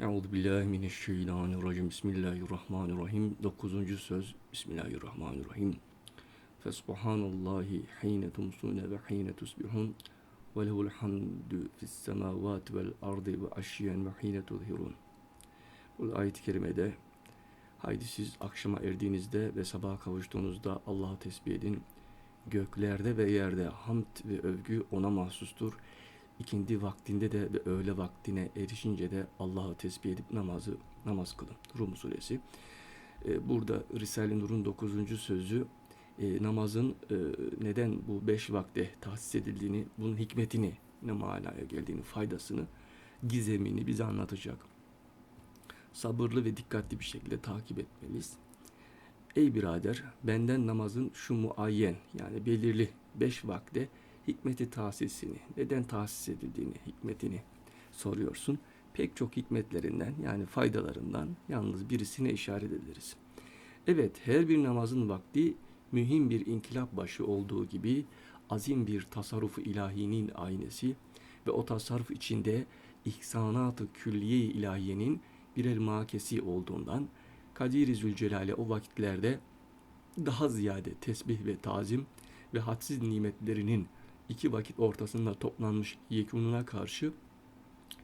Euzu billahi mineşşeytanirracim. Bismillahirrahmanirrahim. Dokuzuncu söz. Bismillahirrahmanirrahim. Fesubhanallahi hine tumsune ve hine tusbihun ve lehul hamdu fis semavati vel ardı ve aşiyen ve hine tuzhirun. Bu ayet-i kerimede haydi siz akşama erdiğinizde ve sabaha kavuştuğunuzda Allah'ı tesbih edin. Göklerde ve yerde hamd ve övgü ona mahsustur. İkindi vaktinde de ve öğle vaktine erişince de Allah'ı tesbih edip namazı namaz kılın. Rum suresi. Ee, burada Risale-i Nur'un 9. sözü e, namazın e, neden bu beş vakte tahsis edildiğini, bunun hikmetini, ne manaya geldiğini, faydasını, gizemini bize anlatacak. Sabırlı ve dikkatli bir şekilde takip etmeliyiz. Ey birader, benden namazın şu muayyen yani belirli beş vakte hikmeti tahsisini, neden tahsis edildiğini, hikmetini soruyorsun. Pek çok hikmetlerinden yani faydalarından yalnız birisine işaret ederiz. Evet, her bir namazın vakti mühim bir inkılap başı olduğu gibi azim bir tasarrufu ilahinin aynesi ve o tasarruf içinde ihsanat-ı külliye ilahiyenin birer makesi olduğundan Kadir-i Zülcelal'e o vakitlerde daha ziyade tesbih ve tazim ve hadsiz nimetlerinin iki vakit ortasında toplanmış yekununa karşı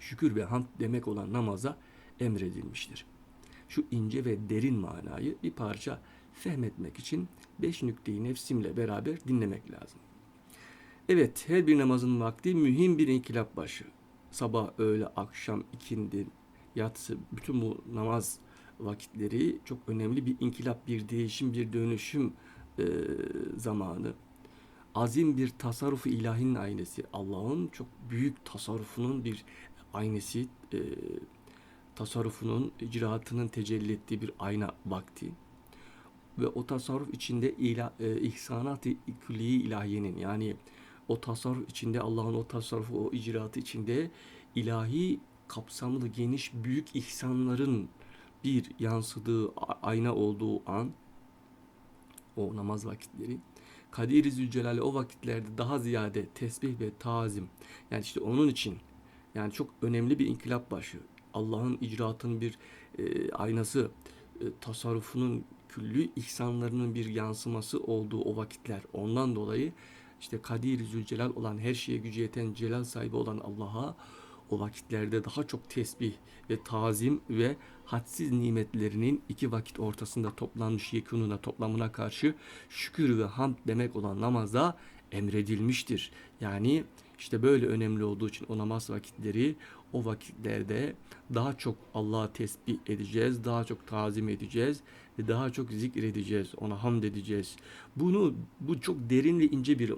şükür ve hamd demek olan namaza emredilmiştir. Şu ince ve derin manayı bir parça fehmetmek için beş nükteyi nefsimle beraber dinlemek lazım. Evet, her bir namazın vakti mühim bir inkılap başı. Sabah, öğle, akşam, ikindi, yatsı, bütün bu namaz vakitleri çok önemli bir inkılap, bir değişim, bir dönüşüm e, zamanı azim bir tasarrufu ilahinin aynesi. Allah'ın çok büyük tasarrufunun bir aynesi, e, tasarrufunun, icraatının tecelli ettiği bir ayna vakti. Ve o tasarruf içinde ila, e, ihsanat-ı külliye ilahiyenin yani o tasarruf içinde Allah'ın o tasarrufu, o icraatı içinde ilahi kapsamlı, geniş, büyük ihsanların bir yansıdığı ayna olduğu an o namaz vakitleri Kadir-i Zülcelal'e o vakitlerde daha ziyade tesbih ve tazim yani işte onun için yani çok önemli bir inkılap başı. Allah'ın icraatının bir e, aynası, e, tasarrufunun küllü ihsanlarının bir yansıması olduğu o vakitler. Ondan dolayı işte Kadir-i Zülcelal olan her şeye gücü yeten celal sahibi olan Allah'a o vakitlerde daha çok tesbih ve tazim ve hadsiz nimetlerinin iki vakit ortasında toplanmış yekununa toplamına karşı şükür ve hamd demek olan namaza emredilmiştir. Yani işte böyle önemli olduğu için o namaz vakitleri o vakitlerde daha çok Allah'a tesbih edeceğiz, daha çok tazim edeceğiz ve daha çok zikredeceğiz, ona hamd edeceğiz. Bunu bu çok derin ve ince bir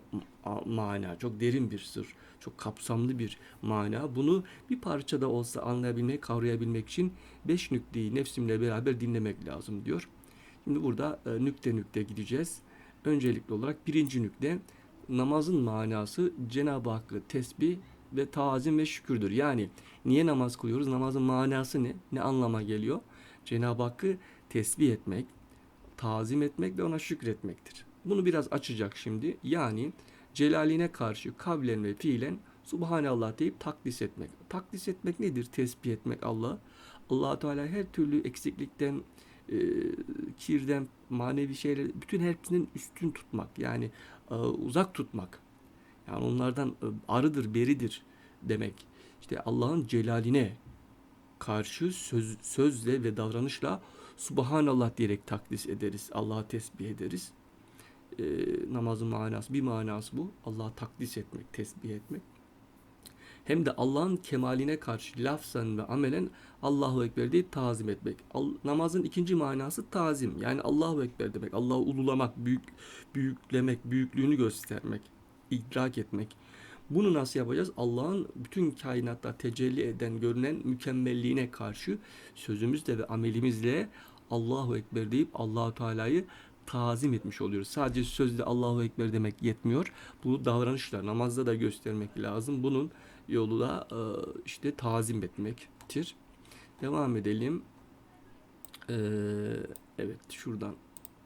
mana, çok derin bir sır, çok kapsamlı bir mana. Bunu bir parça da olsa anlayabilmek, kavrayabilmek için beş nükteyi nefsimle beraber dinlemek lazım diyor. Şimdi burada e, nükte nükte gideceğiz. Öncelikli olarak birinci nükte namazın manası Cenab-ı Hakk'ı tesbih ve tazim ve şükürdür. Yani niye namaz kılıyoruz? Namazın manası ne? Ne anlama geliyor? Cenab-ı Hakk'ı tesbih etmek, tazim etmek ve ona şükretmektir. Bunu biraz açacak şimdi. Yani celaline karşı kavlen ve fiilen Subhanallah deyip takdis etmek. Takdis etmek nedir? Tesbih etmek Allah. allah Teala her türlü eksiklikten, e, kirden, manevi şeyler, bütün hepsinin üstün tutmak. Yani e, uzak tutmak. Yani onlardan e, arıdır, beridir demek. İşte Allah'ın celaline karşı söz, sözle ve davranışla Subhanallah diyerek takdis ederiz. Allah'a tesbih ederiz. E, namazın manası, bir manası bu. Allah'a takdis etmek, tesbih etmek. Hem de Allah'ın kemaline karşı lafzen ve amelen Allahu Ekber deyip tazim etmek. namazın ikinci manası tazim. Yani Allahu Ekber demek. Allah'ı ululamak, büyük, büyüklemek, büyüklüğünü göstermek, idrak etmek. Bunu nasıl yapacağız? Allah'ın bütün kainatta tecelli eden, görünen mükemmelliğine karşı sözümüzle ve amelimizle Allahu Ekber deyip Allahu Teala'yı tazim etmiş oluyoruz. Sadece sözle Allahu Ekber demek yetmiyor. Bu davranışlar namazda da göstermek lazım. Bunun yolu da e, işte tazim etmektir. Devam edelim. Ee, evet şuradan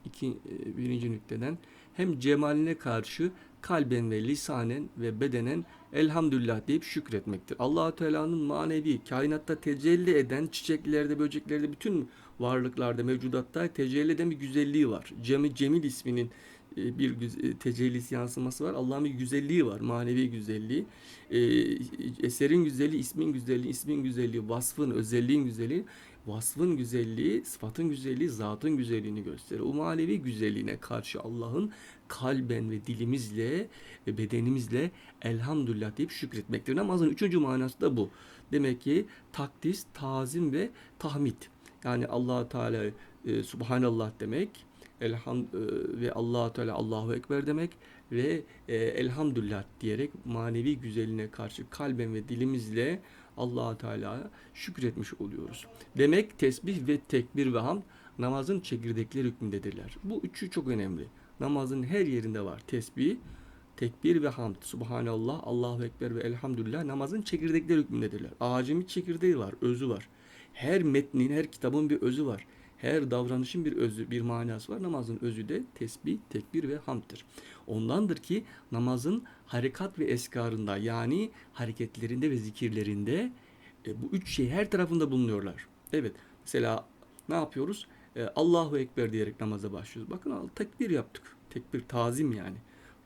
iki, birinci nükteden hem cemaline karşı kalben ve lisanen ve bedenen elhamdülillah deyip şükretmektir. Allahu Teala'nın manevi kainatta tecelli eden çiçeklerde, böceklerde bütün varlıklarda, mevcudatta tecelli eden bir güzelliği var. Cemil, Cemil isminin e, bir e, tecellisi yansıması var. Allah'ın bir güzelliği var, manevi güzelliği. E, eserin güzelliği, ismin güzelliği, ismin güzelliği, vasfın, özelliğin güzelliği, vasfın güzelliği, sıfatın güzelliği, zatın güzelliğini gösterir. O güzelliğine karşı Allah'ın kalben ve dilimizle ve bedenimizle elhamdülillah deyip şükretmektir. Namazın üçüncü manası da bu. Demek ki takdis, tazim ve tahmid. Yani allah Teala e, Subhanallah demek, elham e, ve allah Teala Allahu Ekber demek ve e, elhamdülillah diyerek manevi güzelliğine karşı kalben ve dilimizle allah Teala'ya şükretmiş oluyoruz. Demek tesbih ve tekbir ve hamd namazın çekirdekleri hükmündedirler. Bu üçü çok önemli. Namazın her yerinde var. Tesbih, tekbir ve hamd. Subhanallah, Allahu Ekber ve elhamdülillah namazın çekirdekleri hükmündedirler. Ağacın bir çekirdeği var, özü var. Her metnin, her kitabın bir özü var. Her davranışın bir özü, bir manası var. Namazın özü de tesbih, tekbir ve hamddır. Ondandır ki namazın harekat ve eskarında yani hareketlerinde ve zikirlerinde e, bu üç şey her tarafında bulunuyorlar. Evet, mesela ne yapıyoruz? E, Allahu Ekber diyerek namaza başlıyoruz. Bakın tekbir yaptık. Tekbir, tazim yani.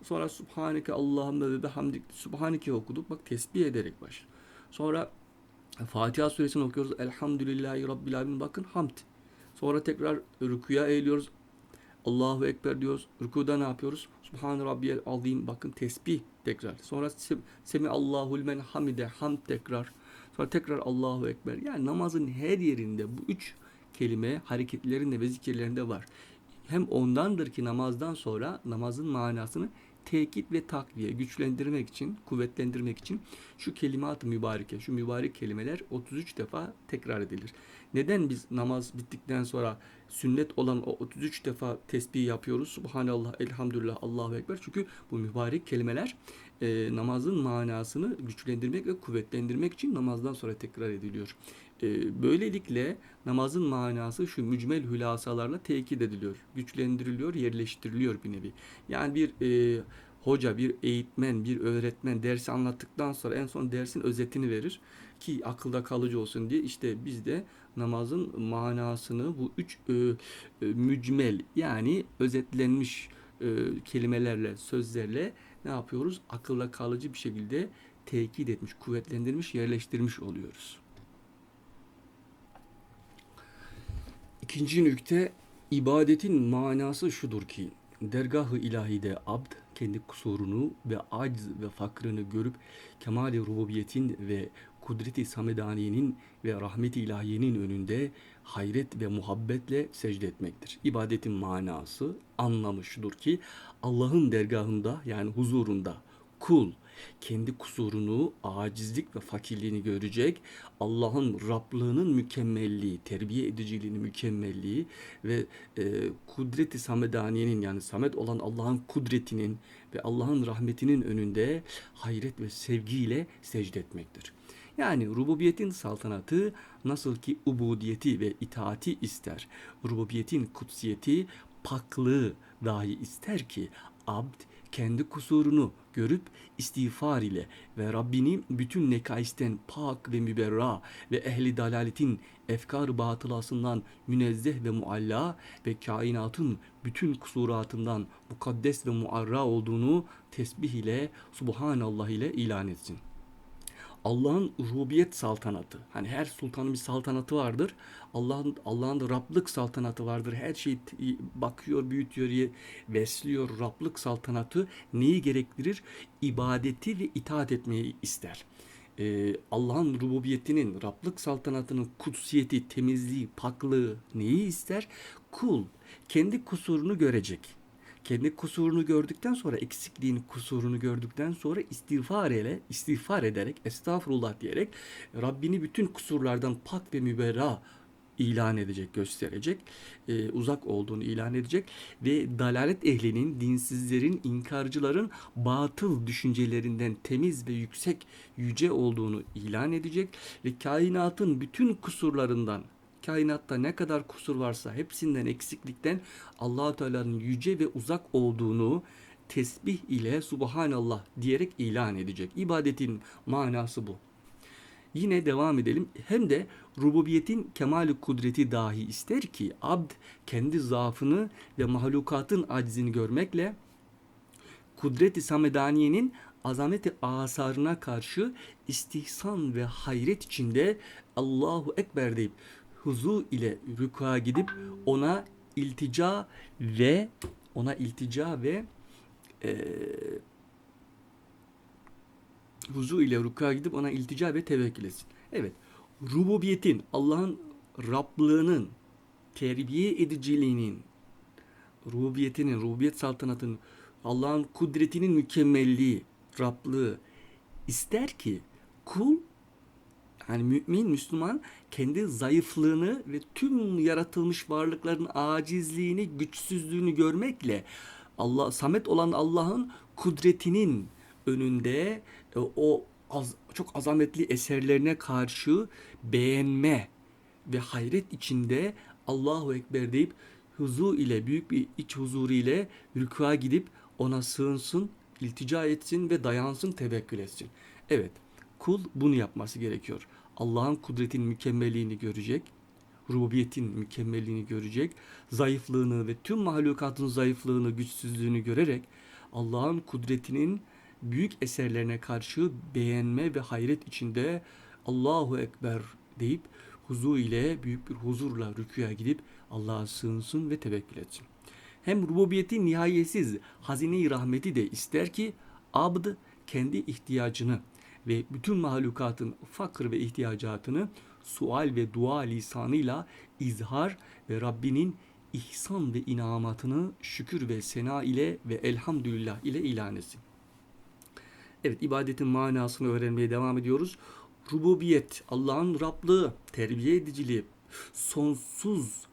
Sonra Subhaneke Allahümme ve bihamdik Subhaneke okuduk. Bak tesbih ederek baş. Sonra Fatiha suresini okuyoruz. Elhamdülillahi Rabbil Alemin. Bakın hamd. Sonra tekrar rükuya eğiliyoruz. Allahu Ekber diyoruz. Rükuda ne yapıyoruz? Subhan Rabbiyel Azim. Bakın tesbih tekrar. Sonra se- Semi Allahul men hamide. Hamd tekrar. Sonra tekrar Allahu Ekber. Yani namazın her yerinde bu üç kelime hareketlerinde ve zikirlerinde var. Hem ondandır ki namazdan sonra namazın manasını tekit ve takviye, güçlendirmek için, kuvvetlendirmek için şu kelimat-ı mübareke, şu mübarek kelimeler 33 defa tekrar edilir. Neden biz namaz bittikten sonra sünnet olan o 33 defa tesbih yapıyoruz? Subhanallah, elhamdülillah, Allahu Ekber. Çünkü bu mübarek kelimeler e, namazın manasını güçlendirmek ve kuvvetlendirmek için namazdan sonra tekrar ediliyor. E, böylelikle namazın manası şu mücmel hülasalarla tekit ediliyor, güçlendiriliyor, yerleştiriliyor bir nevi. Yani bir e, hoca, bir eğitmen, bir öğretmen dersi anlattıktan sonra en son dersin özetini verir ki akılda kalıcı olsun diye işte biz de namazın manasını bu üç e, e, mücmel yani özetlenmiş e, kelimelerle, sözlerle ne yapıyoruz? Akılda kalıcı bir şekilde tekit etmiş, kuvvetlendirmiş, yerleştirmiş oluyoruz. İkinci nükte ibadetin manası şudur ki dergah-ı ilahide abd kendi kusurunu ve aciz ve fakrını görüp kemal-i rububiyetin ve kudreti samedaniyenin ve rahmet-i ilahiyenin önünde hayret ve muhabbetle secde etmektir. İbadetin manası, anlamı şudur ki Allah'ın dergahında yani huzurunda kul kendi kusurunu, acizlik ve fakirliğini görecek. Allah'ın Rablığının mükemmelliği, terbiye ediciliğini mükemmelliği ve e, kudreti samedaniyenin yani samet olan Allah'ın kudretinin ve Allah'ın rahmetinin önünde hayret ve sevgiyle secde etmektir. Yani rububiyetin saltanatı nasıl ki ubudiyeti ve itaati ister. Rububiyetin kutsiyeti paklığı dahi ister ki abd kendi kusurunu görüp istiğfar ile ve Rabbini bütün nekaisten pak ve müberra ve ehli dalaletin efkar batılasından münezzeh ve mualla ve kainatın bütün kusuratından mukaddes ve muarra olduğunu tesbih ile subhanallah ile ilan etsin. Allah'ın rububiyet saltanatı. Hani her sultanın bir saltanatı vardır. Allah'ın Allah'ın da Rablık saltanatı vardır. Her şeyi bakıyor, büyütüyor, besliyor. Rablık saltanatı neyi gerektirir? İbadeti ve itaat etmeyi ister. Ee, Allah'ın rububiyetinin, Rablık saltanatının kutsiyeti, temizliği, paklığı neyi ister? Kul kendi kusurunu görecek kendi kusurunu gördükten sonra eksikliğini kusurunu gördükten sonra istiğfar ile istiğfar ederek estağfurullah diyerek Rabbini bütün kusurlardan pak ve müberra ilan edecek, gösterecek, e, uzak olduğunu ilan edecek ve dalalet ehlinin, dinsizlerin, inkarcıların batıl düşüncelerinden temiz ve yüksek, yüce olduğunu ilan edecek ve kainatın bütün kusurlarından kainatta ne kadar kusur varsa hepsinden eksiklikten allah Teala'nın yüce ve uzak olduğunu tesbih ile Subhanallah diyerek ilan edecek. İbadetin manası bu. Yine devam edelim. Hem de rububiyetin kemali kudreti dahi ister ki abd kendi zaafını ve mahlukatın acizini görmekle kudret-i samedaniyenin azameti asarına karşı istihsan ve hayret içinde Allahu Ekber deyip huzu ile rükuğa gidip ona iltica ve ona iltica ve eee huzu ile rükuğa gidip ona iltica ve tevekkül etsin. Evet. Rububiyetin, Allah'ın Rablığının, terbiye ediciliğinin, rububiyetinin, rububiyet saltanatının, Allah'ın kudretinin mükemmelliği, Rablığı ister ki kul yani mümin, Müslüman kendi zayıflığını ve tüm yaratılmış varlıkların acizliğini, güçsüzlüğünü görmekle Allah samet olan Allah'ın kudretinin önünde e, o az, çok azametli eserlerine karşı beğenme ve hayret içinde Allahu Ekber deyip huzu ile büyük bir iç huzuru ile rükûa gidip ona sığınsın, iltica etsin ve dayansın, tevekkül etsin. Evet, kul bunu yapması gerekiyor. Allah'ın kudretin mükemmelliğini görecek, rububiyetin mükemmelliğini görecek, zayıflığını ve tüm mahlukatın zayıflığını, güçsüzlüğünü görerek Allah'ın kudretinin büyük eserlerine karşı beğenme ve hayret içinde Allahu Ekber deyip huzu ile büyük bir huzurla rüküya gidip Allah'a sığınsın ve tevekkül etsin. Hem rububiyetin nihayetsiz hazine-i rahmeti de ister ki abd kendi ihtiyacını ve bütün mahlukatın fakr ve ihtiyacatını sual ve dua lisanıyla izhar ve Rabbinin ihsan ve inamatını şükür ve sena ile ve elhamdülillah ile ilan etsin. Evet ibadetin manasını öğrenmeye devam ediyoruz. Rububiyet, Allah'ın Rablığı, terbiye ediciliği, sonsuz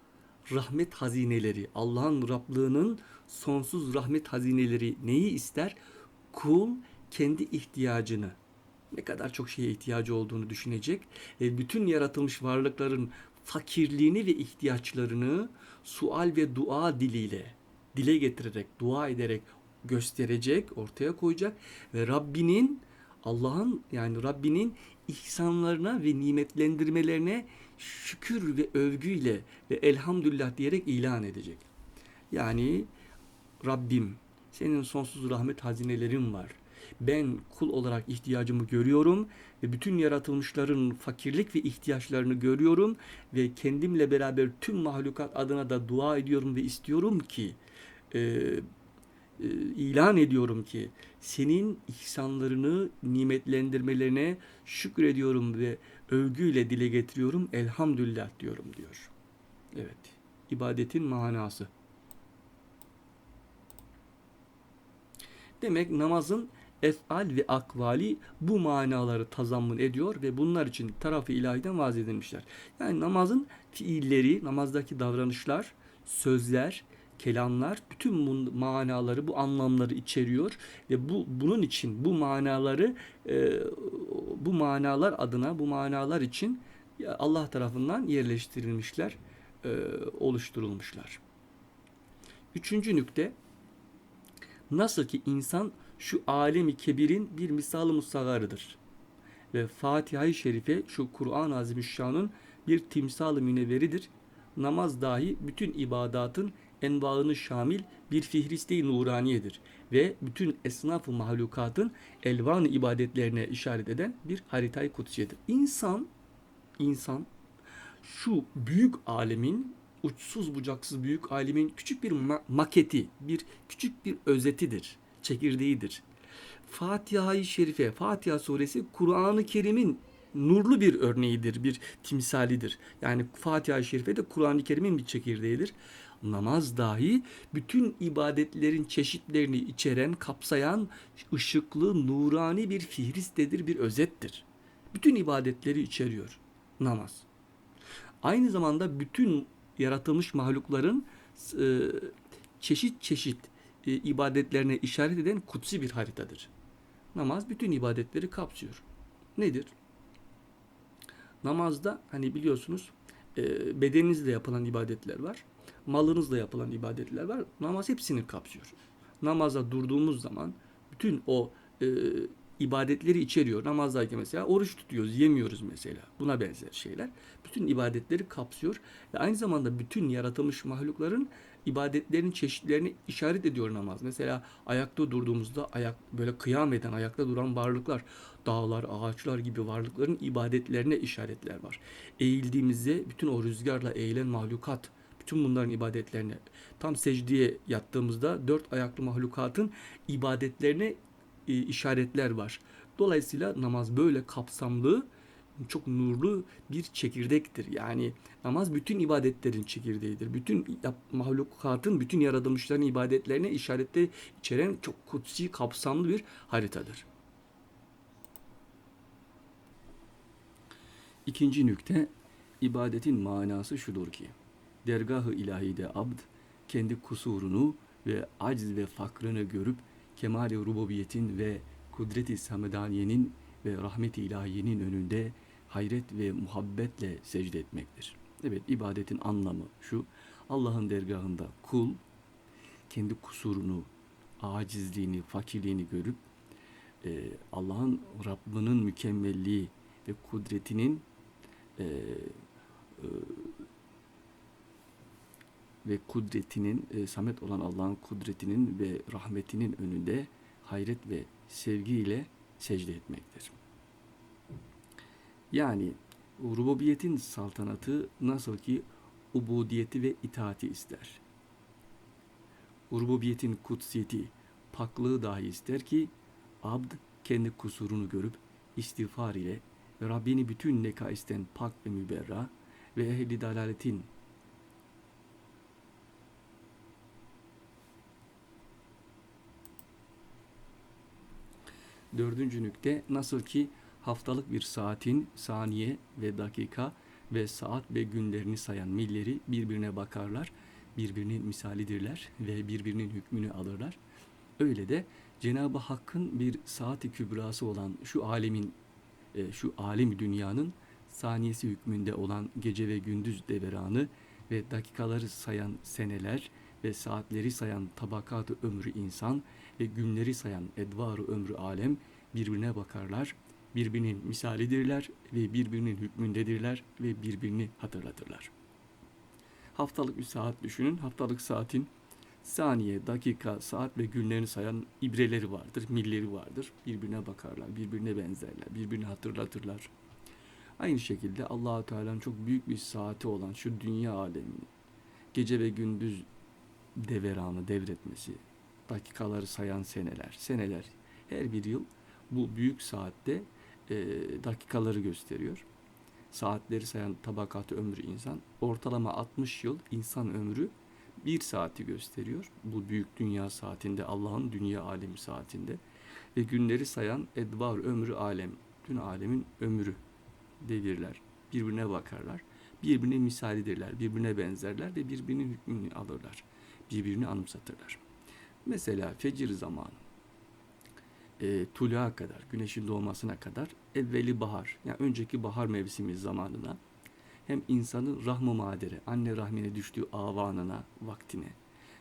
rahmet hazineleri, Allah'ın Rablığının sonsuz rahmet hazineleri neyi ister? Kul kendi ihtiyacını, ne kadar çok şeye ihtiyacı olduğunu düşünecek ve bütün yaratılmış varlıkların fakirliğini ve ihtiyaçlarını sual ve dua diliyle dile getirerek, dua ederek gösterecek, ortaya koyacak ve Rabbinin Allah'ın yani Rabbinin ihsanlarına ve nimetlendirmelerine şükür ve övgüyle ve elhamdülillah diyerek ilan edecek. Yani Rabbim senin sonsuz rahmet hazinelerin var. Ben kul olarak ihtiyacımı görüyorum ve bütün yaratılmışların fakirlik ve ihtiyaçlarını görüyorum ve kendimle beraber tüm mahlukat adına da dua ediyorum ve istiyorum ki e, e, ilan ediyorum ki senin ihsanlarını nimetlendirmelerine şükrediyorum ve övgüyle dile getiriyorum elhamdülillah diyorum diyor. Evet ibadetin manası. Demek namazın efal ve akvali bu manaları tazammun ediyor ve bunlar için tarafı ilahiden vaz edilmişler. Yani namazın fiilleri, namazdaki davranışlar, sözler, kelamlar bütün bu manaları, bu anlamları içeriyor ve bu bunun için bu manaları e, bu manalar adına, bu manalar için Allah tarafından yerleştirilmişler, e, oluşturulmuşlar. Üçüncü nükte nasıl ki insan şu alemi kebirin bir misal-ı musagarıdır. Ve Fatiha-i Şerife şu Kur'an-ı Azimüşşan'ın bir timsal-ı münevveridir. Namaz dahi bütün ibadatın envaını şamil bir fihriste-i nuraniyedir ve bütün esnaf-ı mahlukatın elvan ibadetlerine işaret eden bir haritayı kutsiyedir. İnsan, insan şu büyük alemin, uçsuz bucaksız büyük alemin küçük bir ma- maketi, bir küçük bir özetidir, çekirdeğidir. Fatiha-i Şerife, Fatiha suresi Kur'an-ı Kerim'in nurlu bir örneğidir, bir timsalidir. Yani Fatiha-i Şerife de Kur'an-ı Kerim'in bir çekirdeğidir namaz dahi bütün ibadetlerin çeşitlerini içeren, kapsayan ışıklı, nurani bir fihristedir, bir özettir. Bütün ibadetleri içeriyor namaz. Aynı zamanda bütün yaratılmış mahlukların e, çeşit çeşit e, ibadetlerine işaret eden kutsi bir haritadır. Namaz bütün ibadetleri kapsıyor. Nedir? Namazda hani biliyorsunuz e, bedeninizle yapılan ibadetler var malınızla yapılan ibadetler var. Namaz hepsini kapsıyor. namaza durduğumuz zaman bütün o e, ibadetleri içeriyor. Namazdayken mesela oruç tutuyoruz, yemiyoruz mesela. Buna benzer şeyler. Bütün ibadetleri kapsıyor ve aynı zamanda bütün yaratılmış mahlukların ibadetlerin çeşitlerini işaret ediyor namaz. Mesela ayakta durduğumuzda ayak böyle kıyam eden, ayakta duran varlıklar, dağlar, ağaçlar gibi varlıkların ibadetlerine işaretler var. Eğildiğimizde bütün o rüzgarla eğilen mahlukat, bütün bunların ibadetlerine, tam secdeye yattığımızda dört ayaklı mahlukatın ibadetlerine e, işaretler var. Dolayısıyla namaz böyle kapsamlı, çok nurlu bir çekirdektir. Yani namaz bütün ibadetlerin çekirdeğidir. Bütün mahlukatın, bütün yaratılmışların ibadetlerine işaretleri içeren çok kutsi, kapsamlı bir haritadır. İkinci nükte, ibadetin manası şudur ki, dergah-ı ilahide abd, kendi kusurunu ve aciz ve fakrını görüp, kemal-i rububiyetin ve kudret-i samedaniyenin ve rahmet-i ilahiyenin önünde hayret ve muhabbetle secde etmektir. Evet, ibadetin anlamı şu, Allah'ın dergahında kul, kendi kusurunu, acizliğini, fakirliğini görüp, e, Allah'ın Rabbinin mükemmelliği ve kudretinin e, e, ve kudretinin e, samet olan Allah'ın kudretinin ve rahmetinin önünde hayret ve sevgiyle secde etmektir. Yani rububiyetin saltanatı nasıl ki ubudiyeti ve itaati ister. Rububiyetin kutsiyeti, paklığı dahi ister ki abd kendi kusurunu görüp istiğfar ile ve Rabbini bütün nekaisten pak ve müberra ve ehli dalaletin Dördüncü nükte nasıl ki haftalık bir saatin saniye ve dakika ve saat ve günlerini sayan milleri birbirine bakarlar, birbirinin misalidirler ve birbirinin hükmünü alırlar. Öyle de Cenab-ı Hakk'ın bir saati kübrası olan şu alemin, e, şu alim dünyanın saniyesi hükmünde olan gece ve gündüz deveranı ve dakikaları sayan seneler ve saatleri sayan tabakatı ömrü insan ve günleri sayan edvarı ömrü alem birbirine bakarlar, birbirinin misalidirler ve birbirinin hükmündedirler ve birbirini hatırlatırlar. Haftalık bir saat düşünün. Haftalık saatin saniye, dakika, saat ve günlerini sayan ibreleri vardır, milleri vardır. Birbirine bakarlar, birbirine benzerler, birbirini hatırlatırlar. Aynı şekilde Allahu Teala'nın çok büyük bir saati olan şu dünya alemini gece ve gündüz deveranı devretmesi, dakikaları sayan seneler, seneler her bir yıl bu büyük saatte e, dakikaları gösteriyor. Saatleri sayan tabakatı ömrü insan ortalama 60 yıl insan ömrü bir saati gösteriyor. Bu büyük dünya saatinde Allah'ın dünya alemi saatinde ve günleri sayan edvar ömrü alem tüm alemin ömrü devirler. Birbirine bakarlar. Birbirine misalidirler. Birbirine benzerler ve birbirinin hükmünü alırlar. Birbirini anımsatırlar. Mesela fecir zamanı e, tuluğa kadar, güneşin doğmasına kadar evveli bahar, yani önceki bahar mevsimi zamanına hem insanın rahmı madere, anne rahmine düştüğü avanına, vaktine,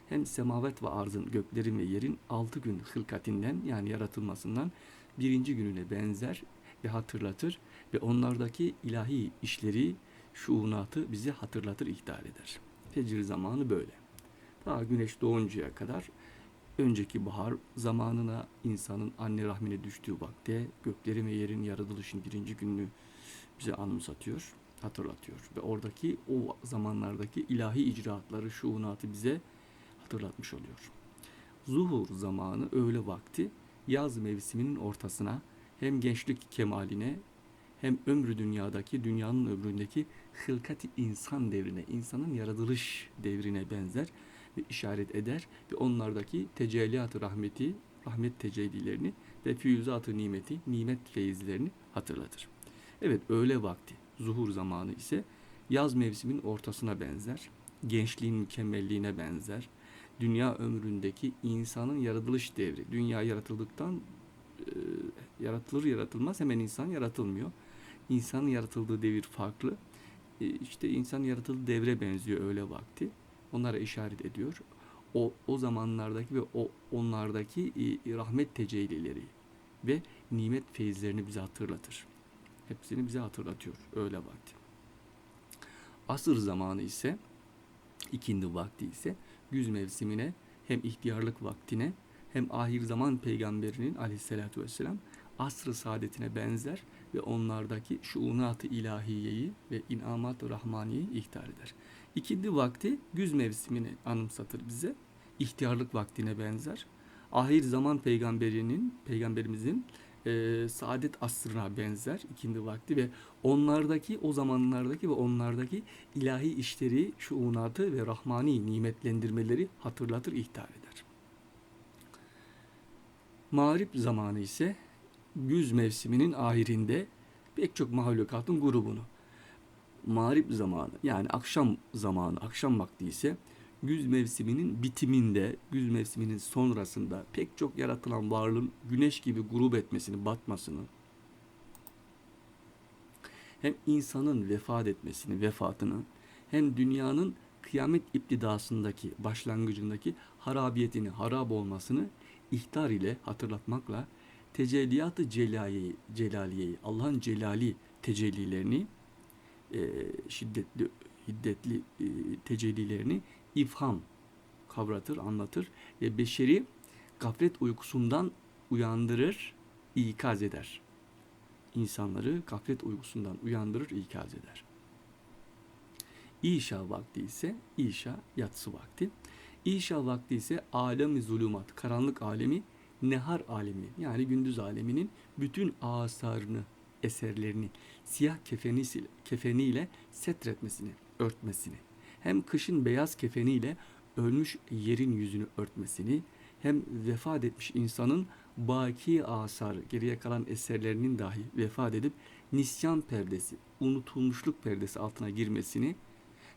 hem semavet ve arzın, göklerin ve yerin altı gün hılkatinden yani yaratılmasından birinci gününe benzer ve hatırlatır ve onlardaki ilahi işleri, şuunatı bize hatırlatır, ihtar eder. Fecir zamanı böyle. Daha güneş doğuncaya kadar önceki bahar zamanına insanın anne rahmine düştüğü vakte göklerin ve yerin yaratılışın birinci gününü bize anımsatıyor, hatırlatıyor. Ve oradaki o zamanlardaki ilahi icraatları, şuunatı bize hatırlatmış oluyor. Zuhur zamanı öğle vakti yaz mevsiminin ortasına hem gençlik kemaline hem ömrü dünyadaki dünyanın ömründeki hılkati insan devrine, insanın yaratılış devrine benzer işaret eder ve onlardaki tecelliyat rahmeti, rahmet tecellilerini ve füyüzat-ı nimeti, nimet feyizlerini hatırlatır. Evet öğle vakti, zuhur zamanı ise yaz mevsimin ortasına benzer, gençliğin mükemmelliğine benzer, dünya ömründeki insanın yaratılış devri. Dünya yaratıldıktan e, yaratılır yaratılmaz hemen insan yaratılmıyor. İnsanın yaratıldığı devir farklı. E, işte insan yaratıldığı devre benziyor öğle vakti onlara işaret ediyor. o, o zamanlardaki ve o onlardaki rahmet tecellileri ve nimet feyizlerini bize hatırlatır. Hepsini bize hatırlatıyor öyle vakti. Asır zamanı ise ikindi vakti ise güz mevsimine hem ihtiyarlık vaktine hem ahir zaman peygamberinin aleyhissalatü vesselam asr-ı saadetine benzer ve onlardaki şuunat-ı ilahiyeyi ve inamat-ı rahmaniyeyi ihtar eder. İkindi vakti güz mevsimini anımsatır bize. İhtiyarlık vaktine benzer. Ahir zaman peygamberinin, peygamberimizin e, saadet asrına benzer ikindi vakti ve onlardaki o zamanlardaki ve onlardaki ilahi işleri, şuunatı ve rahmani nimetlendirmeleri hatırlatır, ihtar eder. Mağrip zamanı ise güz mevsiminin ahirinde pek çok mahlukatın grubunu mağrip zamanı yani akşam zamanı, akşam vakti ise güz mevsiminin bitiminde, güz mevsiminin sonrasında pek çok yaratılan varlığın güneş gibi grup etmesini, batmasını, hem insanın vefat etmesini, vefatını, hem dünyanın kıyamet iptidasındaki, başlangıcındaki harabiyetini, harap olmasını ihtar ile hatırlatmakla tecelliyat-ı celaliyeyi, celaliyeyi Allah'ın celali tecellilerini, e, şiddetli, hiddetli e, tecellilerini ifham kavratır, anlatır ve beşeri gaflet uykusundan uyandırır, ikaz eder. İnsanları gaflet uykusundan uyandırır, ikaz eder. İşa vakti ise İşa yatsı vakti. İşa vakti ise alemi zulümat, karanlık alemi, nehar alemi yani gündüz aleminin bütün asarını, eserlerini siyah kefenisiyle, kefeniyle setretmesini, örtmesini hem kışın beyaz kefeniyle ölmüş yerin yüzünü örtmesini hem vefat etmiş insanın baki asarı, geriye kalan eserlerinin dahi vefat edip nisyan perdesi, unutulmuşluk perdesi altına girmesini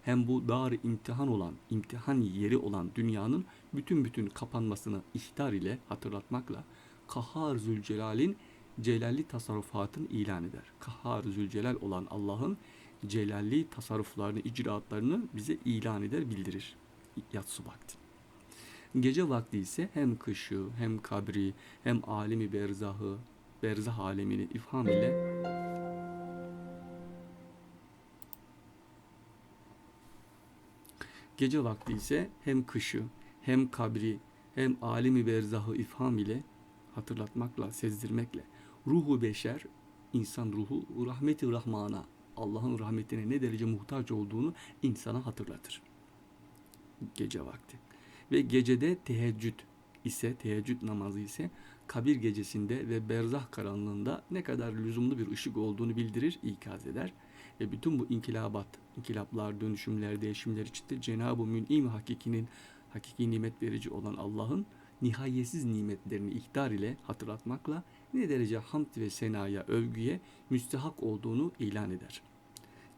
hem bu dar imtihan olan, imtihan yeri olan dünyanın bütün bütün kapanmasını ihtar ile hatırlatmakla Kahhar Zülcelal'in celalli tasarrufatını ilan eder. Kahhar Zülcelal olan Allah'ın celalli tasarruflarını, icraatlarını bize ilan eder, bildirir. Yatsı vakti. Gece vakti ise hem kışı, hem kabri, hem alemi berzahı, berzah alemini ifham ile Gece vakti ise hem kışı, hem kabri, hem alemi berzahı ifham ile hatırlatmakla, sezdirmekle ruhu beşer, insan ruhu rahmeti rahmana, Allah'ın rahmetine ne derece muhtaç olduğunu insana hatırlatır. Gece vakti. Ve gecede teheccüd ise, teheccüd namazı ise kabir gecesinde ve berzah karanlığında ne kadar lüzumlu bir ışık olduğunu bildirir, ikaz eder. Ve bütün bu inkilabat, inkilaplar, dönüşümler, değişimler içinde Cenab-ı Mün'im hakikinin, hakiki nimet verici olan Allah'ın nihayetsiz nimetlerini ihtar ile hatırlatmakla ne derece hamd ve senaya, övgüye müstehak olduğunu ilan eder.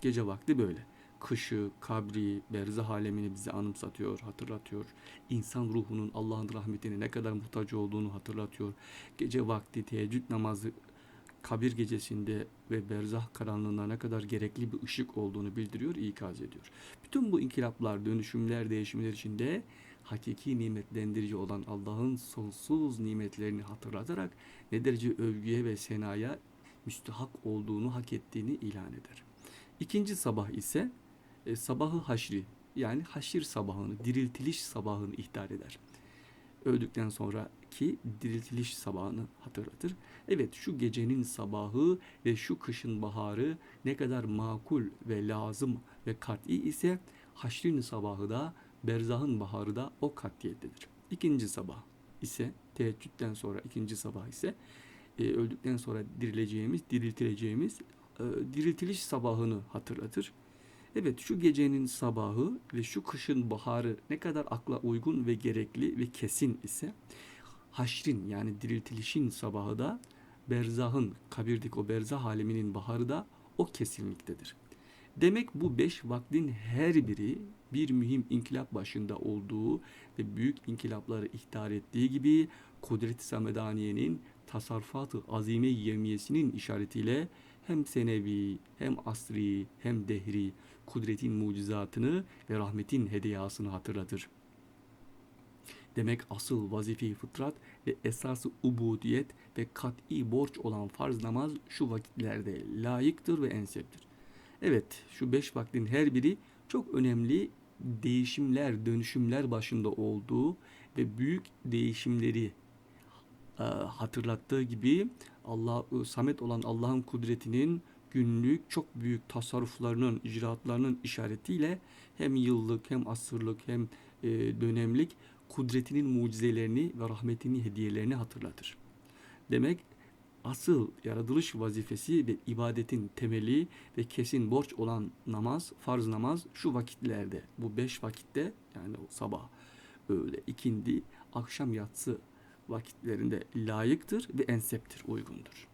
Gece vakti böyle. Kışı, kabri, berzah alemini bize anımsatıyor, hatırlatıyor. İnsan ruhunun Allah'ın rahmetine ne kadar muhtaç olduğunu hatırlatıyor. Gece vakti teheccüd namazı kabir gecesinde ve berzah karanlığında ne kadar gerekli bir ışık olduğunu bildiriyor, ikaz ediyor. Bütün bu inkılaplar, dönüşümler, değişimler içinde hakiki nimetlendirici olan Allah'ın sonsuz nimetlerini hatırlatarak ne derece övgüye ve senaya müstahak olduğunu hak ettiğini ilan eder. İkinci sabah ise e, sabahı haşri yani haşir sabahını, diriltiliş sabahını ihtar eder. Öldükten sonraki diriltiliş sabahını hatırlatır. Evet şu gecenin sabahı ve şu kışın baharı ne kadar makul ve lazım ve kat'i ise haşrin sabahı da berzahın baharı da o katiyettedir. İkinci sabah ise teheccüden sonra ikinci sabah ise e, öldükten sonra dirileceğimiz, diriltileceğimiz e, diriltiliş sabahını hatırlatır. Evet şu gecenin sabahı ve şu kışın baharı ne kadar akla uygun ve gerekli ve kesin ise haşrin yani diriltilişin sabahı da berzahın kabirdik o berzah aleminin baharı da o kesinliktedir. Demek bu beş vaktin her biri bir mühim inkılap başında olduğu ve büyük inkılapları ihtar ettiği gibi Kudret-i Samedaniye'nin tasarrufat-ı azime yemiyesinin işaretiyle hem senevi, hem asri, hem dehri kudretin mucizatını ve rahmetin hediyasını hatırlatır. Demek asıl vazife fıtrat ve esası ubudiyet ve kat'i borç olan farz namaz şu vakitlerde layıktır ve enseptir. Evet, şu beş vaktin her biri çok önemli değişimler, dönüşümler başında olduğu ve büyük değişimleri e, hatırlattığı gibi Allah e, Samet olan Allah'ın kudretinin günlük çok büyük tasarruflarının, icraatlarının işaretiyle hem yıllık hem asırlık hem e, dönemlik kudretinin mucizelerini ve rahmetini hediyelerini hatırlatır. Demek asıl yaratılış vazifesi ve ibadetin temeli ve kesin borç olan namaz, farz namaz şu vakitlerde, bu beş vakitte yani o sabah, öğle, ikindi, akşam yatsı vakitlerinde layıktır ve enseptir, uygundur.